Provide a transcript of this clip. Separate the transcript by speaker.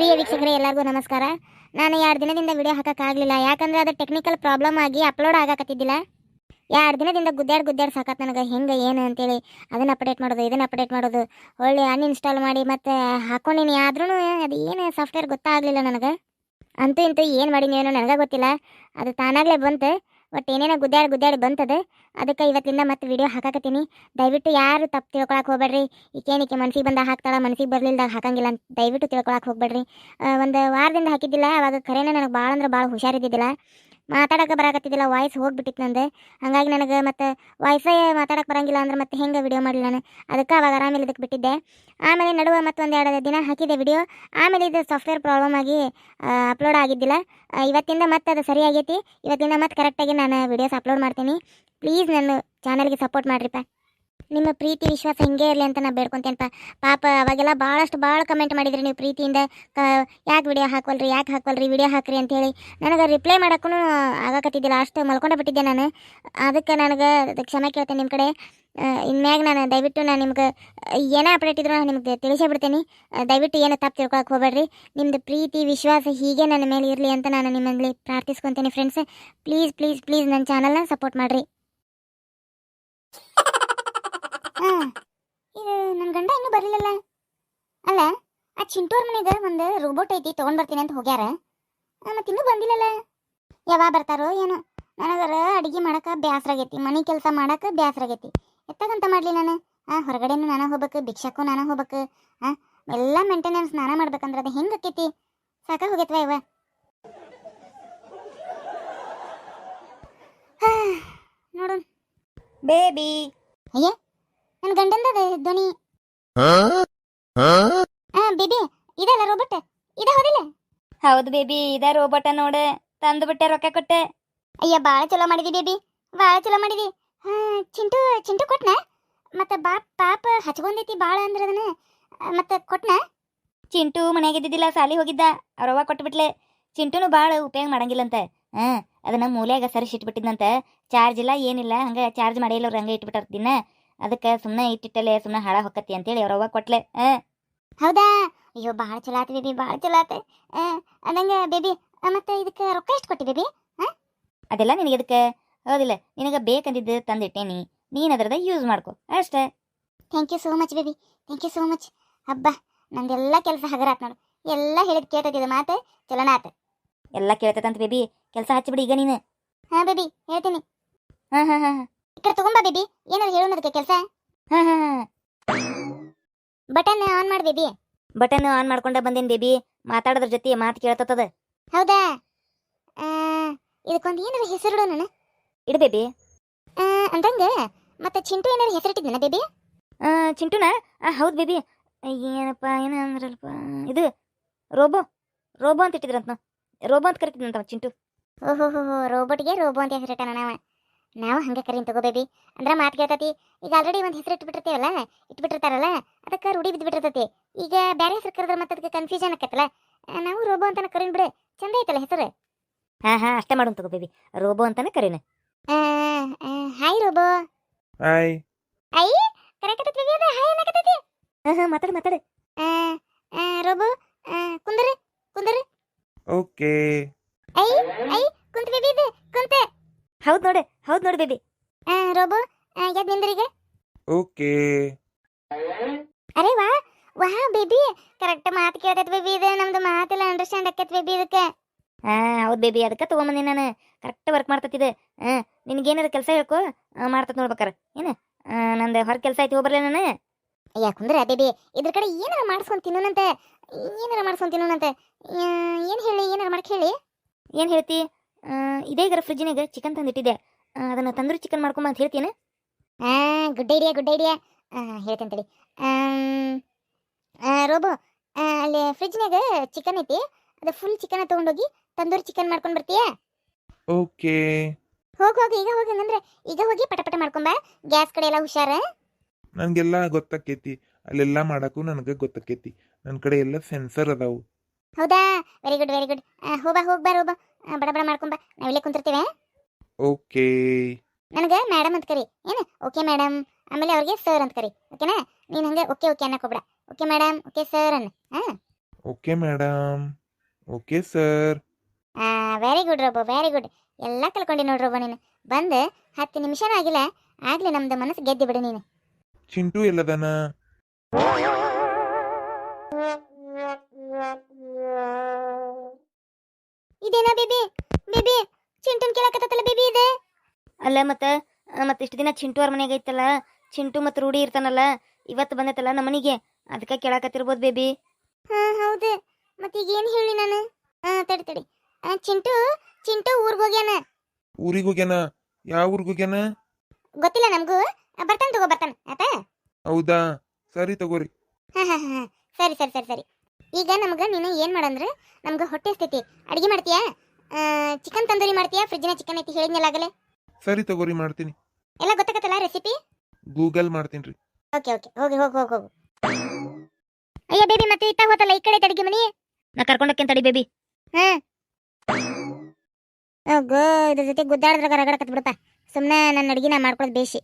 Speaker 1: ಪ್ರಿಯ ವೀಕ್ಷಕರೇ, ಎಲ್ಲರಿಗೂ ನಮಸ್ಕಾರ. ನಾನು ಎರಡು ದಿನದಿಂದ ವಿಡಿಯೋ ಹಾಕೋಕ್ಕಾಗಲಿಲ್ಲ. ಯಾಕಂದ್ರೆ ಅದು ಟೆಕ್ನಿಕಲ್ ಪ್ರಾಬ್ಲಮ್ ಆಗಿ ಅಪ್ಲೋಡ್ ಆಗಕತ್ತಿದ್ದಿಲ್ಲ. ಎರಡು ದಿನದಿಂದ ಗುದ್ದಾಡ್ ಗುದ್ದಾಡ್ ಸಾಕತ್ ನನಗೆ. ಹೆಂಗೆ, ಏನು ಅಂತೇಳಿ ಅದನ್ನು ಅಪ್ಡೇಟ್ ಮಾಡೋದು, ಇದನ್ನು ಅಪ್ಡೇಟ್ ಮಾಡೋದು, ಒಳ್ಳೆ ಅನ್ಇನ್ಸ್ಟಾಲ್ ಮಾಡಿ ಮತ್ತು ಹಾಕ್ಕೊಂಡಿನಿ ಆದ್ರೂ ಅದು ಏನು ಸಾಫ್ಟ್ವೇರ್ ಗೊತ್ತಾಗಲಿಲ್ಲ ನನಗೆ. ಅಂತೂ ಇಂತೂ ಏನು ಮಾಡಿನಿ ಏನೋ ನನಗೆ ಗೊತ್ತಿಲ್ಲ. ಅದು ತಾನಾಗಲೇ ಬಂತು. ಬಟ್ ಏನೇನೋ ಗುದ್ದಾಡಿ ಗುದ್ದಾಡಿ ಬಂತದ, ಅದಕ್ಕೆ ಇವತ್ತಿಂದ ಮತ್ತೆ ವಿಡಿಯೋ ಹಾಕಾಕತ್ತೀನಿ. ದಯವಿಟ್ಟು ಯಾರು ತಪ್ಪು ತಿಳ್ಕೊಳಕ್ಕೆ ಹೋಗ್ಬೇಡ್ರಿ. ಈಕೇನಿಕೆ ಮನ್ಸಿಗೆ ಬಂದಾಗ ಹಾಕ್ತಾಳ, ಮನ್ಸಿಗೆ ಬರಲಿಲ್ಲದಾಗ ಹಾಕಂಗಿಲ್ಲ ಅಂತ ದಯವಿಟ್ಟು ತಿಳ್ಕೊಳಕ್ಕೆ ಹೋಗ್ಬೇಡ್ರಿ. ಒಂದು ವಾರದಿಂದ ಹಾಕಿದ್ದಿಲ್ಲ, ಅವಾಗ ಖರೇನೆ ನನಗೆ ಭಾಳ ಅಂದ್ರೆ ಭಾಳ ಹುಷಾರಿದ್ದಿದ್ದಿಲ್ಲ ಮಾತಾಡಕ್ಕೆ ಬರಾಕತ್ತಿದ್ದಿಲ್ಲ ವಾಯ್ಸ್ ಹೋಗ್ಬಿಟ್ಟಿತ್ತು ನಂದು. ಹಾಗಾಗಿ ನನಗೆ ಮತ್ತು ವಾಯ್ಸೇ ಮಾತಾಡಕ್ಕೆ ಬರಂಗಿಲ್ಲ ಅಂದ್ರೆ ಮತ್ತೆ ಹೆಂಗೆ ವಿಡಿಯೋ ಮಾಡಲಿ ನಾನು? ಅದಕ್ಕೆ ಅವಾಗ ಆರಾಮಿಲ್ಲ ಇದಕ್ಕೆ ಬಿಟ್ಟಿದ್ದೆ. ಆಮೇಲೆ ನಡುವೆ ಮತ್ತೊಂದು ಎರಡು ದಿನ ಹಾಕಿದೆ ವಿಡಿಯೋ ಆಮೇಲೆ ಇದು ಸಾಫ್ಟ್ವೇರ್ ಪ್ರಾಬ್ಲಮ್ ಆಗಿ ಅಪ್ಲೋಡ್ ಆಗಿದ್ದಿಲ್ಲ. ಇವತ್ತಿಂದ ಮತ್ತೆ ಅದು ಸರಿಯಾಗೈತಿ ಇವತ್ತಿಂದ ಮತ್ತೆ ಕರೆಕ್ಟಾಗಿ ನಾನು ವಿಡಿಯೋಸ್ ಅಪ್ಲೋಡ್ ಮಾಡ್ತೀನಿ. ಪ್ಲೀಸ್ ನನ್ನ ಚಾನಲ್ಗೆ ಸಪೋರ್ಟ್ ಮಾಡಿರಿಪ್ಪ. ನಿಮ್ಮ ಪ್ರೀತಿ, ವಿಶ್ವಾಸ ಹಿಂಗೆ ಇರಲಿ ಅಂತ ನಾನು ಬೇಡ್ಕೊತೇನಪ್ಪ. ಪಾಪ ಅವಾಗೆಲ್ಲ ಭಾಳಷ್ಟು ಭಾಳ ಕಮೆಂಟ್ ಮಾಡಿದ್ರಿ ನೀವು ಪ್ರೀತಿಯಿಂದ. ಕ, ಯಾಕೆ ವಿಡಿಯೋ ಹಾಕೋಲ್ರಿ ಯಾಕೆ ಹಾಕೋಲ್ರಿ ವಿಡಿಯೋ ಹಾಕ್ರಿ ಅಂತೇಳಿ. ನನಗೆ ರಿಪ್ಲೈ ಮಾಡೋಕ್ಕೂ ಆಗಾಕತ್ತಿದ್ದಿಲ್ಲ, ಅಷ್ಟು ಮಲ್ಕೊಂಡು ಬಿಟ್ಟಿದ್ದೆ ನಾನು. ಅದಕ್ಕೆ ನನಗೆ ಕ್ಷಮೆ ಕೇಳ್ತೇನೆ ನಿಮ್ಮ ಕಡೆ. ಇನ್ಮ್ಯಾಗ ನಾನು ದಯವಿಟ್ಟು ನಾನು ನಿಮ್ಗೆ, ಏನೇ ಅಪ್ಡೇಟ್ ಇದ್ರೂ ನಾನು ನಿಮ್ಗೆ ತಿಳಿಸೇ ಬಿಡ್ತೀನಿ. ದಯವಿಟ್ಟು ಏನು ತಪ್ಪು ತಿಳ್ಕೊಳಕ್ಕೆ ಹೋಗ್ಬೇಡ್ರಿ. ನಿಮ್ಮದು ಪ್ರೀತಿ, ವಿಶ್ವಾಸ ಹೀಗೆ ನನ್ನ ಮೇಲೆ ಇರಲಿ ಅಂತ ನಾನು ನಿಮ್ಮಲ್ಲಿ ಪ್ರಾರ್ಥಿಸ್ಕೊತೀನಿ ಫ್ರೆಂಡ್ಸ್ ಪ್ಲೀಸ್ ಪ್ಲೀಸ್ ಪ್ಲೀಸ್ ನನ್ನ ಚಾನಲ್ನ ಸಪೋರ್ಟ್ ಮಾಡಿರಿ ಹಾಂ ಇದು ನನ್ನ ಗಂಡ ಇನ್ನೂ ಬರಲಿಲ್ಲ ಅಲ್ಲ ಆ ಚಿಂಟೋರ್ ಮನೆಗೆ ಒಂದು ರೋಬೋಟ್ ಐತಿ ತಗೊಂಡ್ ಬರ್ತೀನಿ ಅಂತ ಹೋಗ್ಯಾರ. ಮತ್ತೆ ಇನ್ನೂ ಬಂದಿಲ್ಲಲ್ಲ. ಯಾವಾಗ ಬರ್ತಾರೋ ಏನೋ. ನನಗರ ಅಡುಗೆ ಮಾಡಕ್ಕೆ ಬೇಸರ ಆಗೈತಿ ಮನೆ ಕೆಲಸ ಮಾಡಕ್ಕೆ ಬೇಸರ ಆಗೈತಿ. ಎತ್ತಾಗಂತ ಮಾಡಲಿ ನಾನು. ಆ ಹೊರಗಡೆನೂ ನಾನು ಹೋಗ್ಬೇಕು ಭಿಕ್ಷಕ್ಕೂ ನಾನು ಹೋಗ್ಬೇಕು. ಹಾಂ ಎಲ್ಲ ಮೇಂಟೆನೆನ್ಸ್ ನಾನು ಮಾಡ್ಬೇಕಂದ್ರೆ ಅದು ಹೆಂಗೆ ಆಕೈತಿ? ಸಾಕ ಹೋಗೈತ್ವ ಇವ? ನೋಡು
Speaker 2: ಬೇಬಿ
Speaker 1: ಅಯ್ಯ ನನ್ನ ಗಂಡಂದದ ಧ್ವನಿ. ಆ ಬೇಬಿ ಇದಲ್ಲ ರೋಬೋಟ್ ಇದ ಹೌದಿಲ್ಲ?
Speaker 2: ಹೌದು ಬೇಬಿ ಇದ ರೋಬೋಟ ನೋಡ. ತಂದು ಬಿಟ್ಟೆ ರೊಕ್ಕ ಕೊಟ್ಟೆ.
Speaker 1: ಅಯ್ಯ ಬಾಳ ಚಲೋ ಮಾಡಿದಿ ಬೇಬಿ ಬಾಳ ಚಲೋ ಮಾಡಿದಿ. ಹಾ ಚಿಂಟು ಚಿಂಟು ಕೊಟ್ನ? ಮತ್ತೆ ಬಾಪ್ ಪಾಪ ಹಚ್ಕೊಂಡೈತಿ ಬಾಳ ಅಂದ್ರೆ ಅದನ್ನ. ಮತ್ತೆ ಕೊಟ್ನ?
Speaker 2: ಚಿಂಟು ಮನೆಗೆ ಇದ್ದಿದ್ದಿಲ್ಲ ಸಾಲಿ ಹೋಗಿದ್ದ. ಅವ್ರವ್ವ ಕೊಟ್ಬಿಟ್ಲೆ. ಚಿಂಟುನು ಬಾಳ ಉಪಯೋಗ ಮಾಡಂಗಿಲ್ಲಂತ. ಹಾ ಅದನ್ನ ಮೂಲೆಯಾಗ ಸರಿಸಿ ಇಟ್ಬಿಟ್ಟಿದ್ನಂತ. ಚಾರ್ಜ್ ಇಲ್ಲ ಏನಿಲ್ಲ ಹಂಗ ಚಾರ್ಜ್ ಮಾಡಿಲ್ಲ ಅವ್ರು ಹಂಗ ಇಟ್ಬಿಟ್ಟಾರ ದಿನ. ಅದಕ್ಕೆ ಸುಮ್ಮನೆ ಇಟ್ಟಿಟ್ಟಲೆ ಸುಮ್ಮನೆ ಹಾಳ ಹೊಕ್ಕತಿ ಅಂತೇಳಿ ಅವ್ರವ್ವ ಕೊಟ್ಲೆ. ಹಾ
Speaker 1: ಹೌದಾ? ಅಯ್ಯೋ ಭಾಳ ಚಲೋ ಆತು ಬೇಬಿ ಭಾಳ ಚಲೋ ಆತು. ಅಂದಂಗ ಬೇಬಿ ಮತ್ತೆ ಇದಕ್ಕೆ ರೊಕ್ಕ ಎಷ್ಟು ಕೊಟ್ಟಿ ಬೇಬಿ?
Speaker 2: ಅದೆಲ್ಲ ನಿನಗೆ ಇದಕ್ಕೆ ಹೌದಿಲ್ಲ, ನಿನಗೆ ಬೇಕಂದಿದ್ದು ತಂದಿಟ್ಟೇನಿ, ನೀನು ಅದ್ರದ ಯೂಸ್ ಮಾಡ್ಕೊ, ಅಷ್ಟೇ.
Speaker 1: Thank you so much baby thank you so much ಹಬ್ಬ, ನಂದೆಲ್ಲ ಕೆಲಸ ಹಗರಾತ್ ನೋಡು. ಎಲ್ಲ ಹೇಳಿದ್ ಕೇಳ್ತೈತಿದ ಮಾತು ಚಲನಾತ ಆತ.
Speaker 2: ಎಲ್ಲ ಕೇಳ್ತೈತಂತ ಬೇಬಿ, ಕೆಲಸ ಹಚ್ಚಿಬಿಡಿ ಈಗ ನೀನು.
Speaker 1: ಹಾಂ ಬೇಬಿ, ಹೇಳ್ತೀನಿ.
Speaker 2: ಹಾಂ ಹಾಂ ಹಾಂ
Speaker 1: ಈ ಕಡೆ ತಗೊಂಬಾ ಬೇಬಿ. ಏನಾದ್ರು ಹೇಳೋಣ ಅದಕ್ಕೆ ಕೆಲಸ.
Speaker 2: ಹಾ ಹಾ ಹಾ.
Speaker 1: ಬಟನ್ ಆನ್ ಮಾಡ್ ಬೇಬಿ.
Speaker 2: ಬಟನ್ ಆನ್ ಮಾಡ್ಕೊಂಡ ಬಂದೇನ್ ಬೇಬಿ? ಮಾತಾಡೋದ್ರ ಜೊತೆ ಮಾತು ಕೇಳ್ತದ
Speaker 1: ಹೌದಾ? ಆ, ಇದಕ್ಕೊಂದು ಏನಾರ ಹೆಸರಿಡು ನಾನು.
Speaker 2: ಇಡು ಬೇಬಿ.
Speaker 1: ಆ, ಅಂದಂಗ ಮತ್ತೆ ಚಿಂಟು ಏನಾರ ಹೆಸರಿಟ್ಟಿದ್ನ ಬೇಬಿ?
Speaker 2: ಆ, ಚಿಂಟುನ? ಆ, ಹೌದು ಬೇಬಿ. ಏನಪ್ಪ ಏನ ಅಂದ್ರಲ್ಪ? ಇದು ರೋಬೋ. ರೋಬೋ ಅಂತ ಇಟ್ಟಿದ್ರಂತ ರೋಬೋ ಅಂತ ಕರಿತಿದ್ನಂತ ಚಿಂಟು.
Speaker 1: ಓಹೋ ರೋಬೋಟ್ಗೆ ರೋಬೋ ಅಂತ ಹೆಸರಿಟ್ಟ ನಾವ. ನಾವು ಹಂಗೆ ಕರೀನ್ ತಗೋ ಬೇಬಿ ಅಂದ್ರ ಮಾತು ಕೇಳ್ತತಿ ಈಗ ಆಲ್ರೆಡಿ ಒಂದು ಹೆಸರು ಇಟ್ಬಿಟ್ಟಿರ್ತೇವಲ್ಲ ಇಟ್ಬಿಟ್ಟಿರ್ತಾರಲ್ಲ ಅದಕ್ಕೆ ರೂಢಿ ಬಿದ್ದುಬಿಟ್ಟಿರ್ತತಿ ಈಗ ಬೇರೆ ಹೆಸರು ಕರೆದ್ರೆ ಮತ್ತೆ ಅದಕ್ಕೆ ಕನ್ಫ್ಯೂಷನ್ ಆಕತ್ತಲ್ಲ ನಾವು ರೋಬೋ ಅಂತಾನೆ ಕರೀನ್ ಬಿಡು ಚಂದ ಐತಲ್ಲ ಹೆಸರು?
Speaker 2: ಹಾ ಹಾ ಅಷ್ಟೇ ಮಾಡೋನ್ ತಗೋ ಬೇಬಿ ರೋಬೋ ಅಂತಾನೆ Kareena.
Speaker 1: Hi robo.
Speaker 3: Hi.
Speaker 1: I correct baby ಅದ? ಹಾಯ್ ಅನ್ನಕತ್ತೈತಿ?
Speaker 2: ಹಾ ಹಾ ಮಾತಾಡು ಮಾತಾಡು.
Speaker 1: ರೋಬೋ ಆ, ಕುಂದರಿ ಕುಂದರಿ.
Speaker 3: ಓಕೆ.
Speaker 1: ಐ ಐ ಕುಂತ ಬೇಬಿ ಇದು ಕುಂತ.
Speaker 2: ಹೌದ್ ನೋಡು ಹೌದ್ ನೋಡು ಬೇಬಿ.
Speaker 1: ಆ, ರೋಬೋ ಯಾಕೆ ಎದ್ ನಿಂದ್ರಿಗೆ
Speaker 3: ಓಕೆ.
Speaker 1: ಅರೆ ವಾ ವಾ ಬೇಬಿ ಕರೆಕ್ಟ್ ಮಾತು ಕೇಳ್ತೈತಿ ಬೇಬಿ ಇದು ನಮ್ದು ಮಾತೆಲ್ಲ ಅಂಡರ್ಸ್ಟ್ಯಾಂಡ್ ಆಕೈತಿ ಬೇಬಿ ಇದಕ್ಕೆ.
Speaker 2: ಹಾ ಹೌದ್ ಬೇಬಿ ಅದಕ್ಕೆ ತಗೊಂಬಂದಿ ನಾನು. ಕರೆಕ್ಟ್ ವರ್ಕ್ ಮಾಡ್ತತ್ತಿದೆ ಹಾ ನಿನಗೇನಾದ್ರು ಕೆಲಸ ಹೇಳ್ಕೊ ಮಾಡ್ತತ್ ನೋಡ್ಬೇಕಾರೆ ಏನು? ನಂದು ಹೊರ ಕೆಲಸ ಐತಿ ಹೋಗ್ಬರ್ಲೇ ನಾನು.
Speaker 1: ಅಯ್ಯ ಕುಂದ್ರ ಬೇಬಿ ಇದ್ರ ಕಡೆ ಏನಾರ ಮಾಡಿಸ್ಕೊಂಡು ತಿನ್ನೋನಂತೆ ಏನಾರ ಮಾಡಿಸ್ಕೊಂಡು ತಿನ್ನೋನಂತೆ ಏನು ಹೇಳಿ ಏನಾರ ಮಾಡಕ್ಕೆ ಹೇಳಿ
Speaker 2: ಏನು ಹೇಳ್ತಿ? ಇದೇ ಈಗ ಫ್ರಿಜ್ನಾಗ ಚಿಕನ್ ತಂದಿಟ್ಟಿದೆ ಅದನ್ನು ತಂದೂರಿ ಚಿಕನ್ ಮಾಡ್ಕೊಂಬ ಅಂತ ಹೇಳ್ತೀನಿ.
Speaker 1: ಗುಡ್ ಐಡಿಯಾ ಗುಡ್ ಐಡಿಯಾ ಹೇಳ್ತೇನೆ ತಡಿ. ರೋಬೋ ಅಲ್ಲಿ ಫ್ರಿಜ್ನಾಗ ಚಿಕನ್ ಐತಿ. ಅದು ಫುಲ್ ಚಿಕನ್ ತಗೊಂಡೋಗಿ ತಂದೂರಿ ಚಿಕನ್ ಮಾಡ್ಕೊಂಡು ಬರ್ತೀಯಾ?
Speaker 3: ಓಕೆ
Speaker 1: ಹೋಗಿ ಹೋಗಿ ಈಗ ಹೋಗಿ ಅಂದ್ರೆ ಈಗ ಹೋಗಿ ಪಟ ಪಟ ಮಾಡ್ಕೊಂಬ. ಗ್ಯಾಸ್ ಕಡೆ ಎಲ್ಲ ಹುಷಾರ?
Speaker 3: ನನಗೆಲ್ಲ ಗೊತ್ತಾಕೈತಿ. ಅಲ್ಲೆಲ್ಲ ಮಾಡಕ್ಕೂ ನನಗೆ ಗೊತ್ತಾಕೈತಿ. ನನ್ನ ಕಡೆ ಎಲ್ಲ ಸೆನ್ಸರ್ ಅದಾವು.
Speaker 1: ಹೌದಾ? ವೆರಿ ಗುಡ್ ವೆರಿ ಗುಡ್ ಹೋಗ್ಬಾ ಹೋಗ್ಬಾ ರೋಬ. ಆ, ಬಡ ಬಡ ಮಾಡ್ಕೊಂಬ ನಾವಿಲ್ಲೇ ಕುಂತಿರ್ತೀವಿ.
Speaker 3: ಓಕೆ.
Speaker 1: ನನಗೆ ಮೇಡಮ್ ಅಂತ ಕರಿ. ಏನು? ಓಕೆ ಮೇಡಮ್ ಆಮೇಲೆ ಅವ್ರಿಗೆ ಸರ್ ಅಂತ ಕರಿ. ಓಕೆನಾ ನೀನು ಹಂಗೆ ಓಕೆ ಓಕೆ ಅನ್ನಕ್ಕೆ ಹೋಗ್ಬೇಡ. ಓಕೆ ಮೇಡಮ್ ಓಕೆ ಸರ್ ಅನ್ನ. ಹಾಂ?
Speaker 3: Okay madam okay sir
Speaker 1: very good ರೊಬ್ಬ very good ಎಲ್ಲ ಕಲ್ಕೊಂಡಿ ನೋಡ್ರಿ ರೊಬ್ಬ ನೀನು. ಬಂದು ಹತ್ತು ನಿಮಿಷನೂ ಆಗಿಲ್ಲ. ಆಗ್ಲಿ ನಮ್ದು ಮನಸ್ಸು ಗೆದ್ದಿ ಬಿಡು ನೀನು.
Speaker 3: ಚಿಂಟು ಎಲ್ಲದನ?
Speaker 1: ಇದೇನಾ ಬೇಬಿ? ಬೇಬಿ ಚಿಂಟುನ್ ಕೇಳಕತ್ತಲ್ಲ ಬೇಬಿ ಇದೆ?
Speaker 2: ಅಲ್ಲ ಮತ್ತೆ ಮತ್ತೆ ಇಷ್ಟು ದಿನ ಚಿಂಟು ಅವ್ರ ಮನೆಗೆ ಐತಲ್ಲ ಚಿಂಟು ಮತ್ತು ರೂಢಿ ಇರ್ತಾನಲ್ಲ ಇವತ್ತು ಬಂದೈತಲ್ಲ ನಮ್ಮ ಮನೆಗೆ ಅದಕ್ಕೆ ಕೇಳಕತ್ತಿರ್ಬೋದು ಬೇಬಿ.
Speaker 1: ಹಾ ಹೌದು. ಮತ್ತೆ ಈಗ ಏನು ಹೇಳಿ ನಾನು? ಹಾ ತಡಿ ತಡಿ. ಆ, ಚಿಂಟು ಚಿಂಟು ಊರಿಗೆ ಹೋಗ್ಯಾನ?
Speaker 3: ಊರಿಗೆ ಹೋಗ್ಯಾನ? ಯಾವ ಊರಿಗೆ ಹೋಗ್ಯಾನ?
Speaker 1: ಗೊತ್ತಿಲ್ಲ ನಮಗೂ. ಬರ್ತಾನೆ ತಗೋ ಬರ್ತಾನೆ. ಆತ
Speaker 3: ಹೌದಾ? ಸರಿ ತಗೋರಿ.
Speaker 1: ಹಾ ಹಾ ಹಾ. ಸರಿ ಸರಿ ಸರಿ ಸರಿ. ಈಗ ನಮ್ಗೆ ನೀನು ಏನು ಮಾಡಂದ್ರೆ ನಮ್ಗೆ ಹೊಟ್ಟೆ ಸ್ಥಿತಿ ಅಡಿಗೆ ಮಾಡ್ತೀಯಾ? ಚಿಕನ್ ತಂದೂರಿ ಮಾಡ್ತೀಯಾ? ಫ್ರಿಜ್ನ ಚಿಕನ್ ಐತಿ ಹೇಳಿದ್ನಲ್ಲ ಆಗಲೇ.
Speaker 3: ಸರಿ ತಗೋರಿ ಮಾಡ್ತೀನಿ.
Speaker 1: ಎಲ್ಲ ಗೊತ್ತಾಗತ್ತಲ್ಲ ರೆಸಿಪಿ
Speaker 3: ಗೂಗಲ್ ಮಾಡ್ತೀನಿ ರೀ.
Speaker 1: ಓಕೆ ಓಕೆ ಹೋಗಿ ಹೋಗಿ ಹೋಗಿ ಹೋಗು. ಅಯ್ಯ ಬೇಬಿ ಮತ್ತೆ ಇತ್ತ ಹೋತಲ್ಲ ಈ ಕಡೆ ಅಡಿಗೆ ಮನಿ?
Speaker 2: ನಾ ಕರ್ಕೊಂಡೋಕ್ಕೇನ್ ತಡಿ ಬೇಬಿ
Speaker 1: ಹಾ. ಗೋ ಇದ್ರ ಜೊತೆ ಗುದ್ದಾಡಿದ್ರಾಗ ರಗಡಕತ್ ಬಿಡಪ್ಪ. ಸುಮ್ಮನೆ ನನ್ನ ಅಡುಗೆ ನಾ ಮಾಡ್ಕೊಳ್ಳೋದು ಬೇಸಿ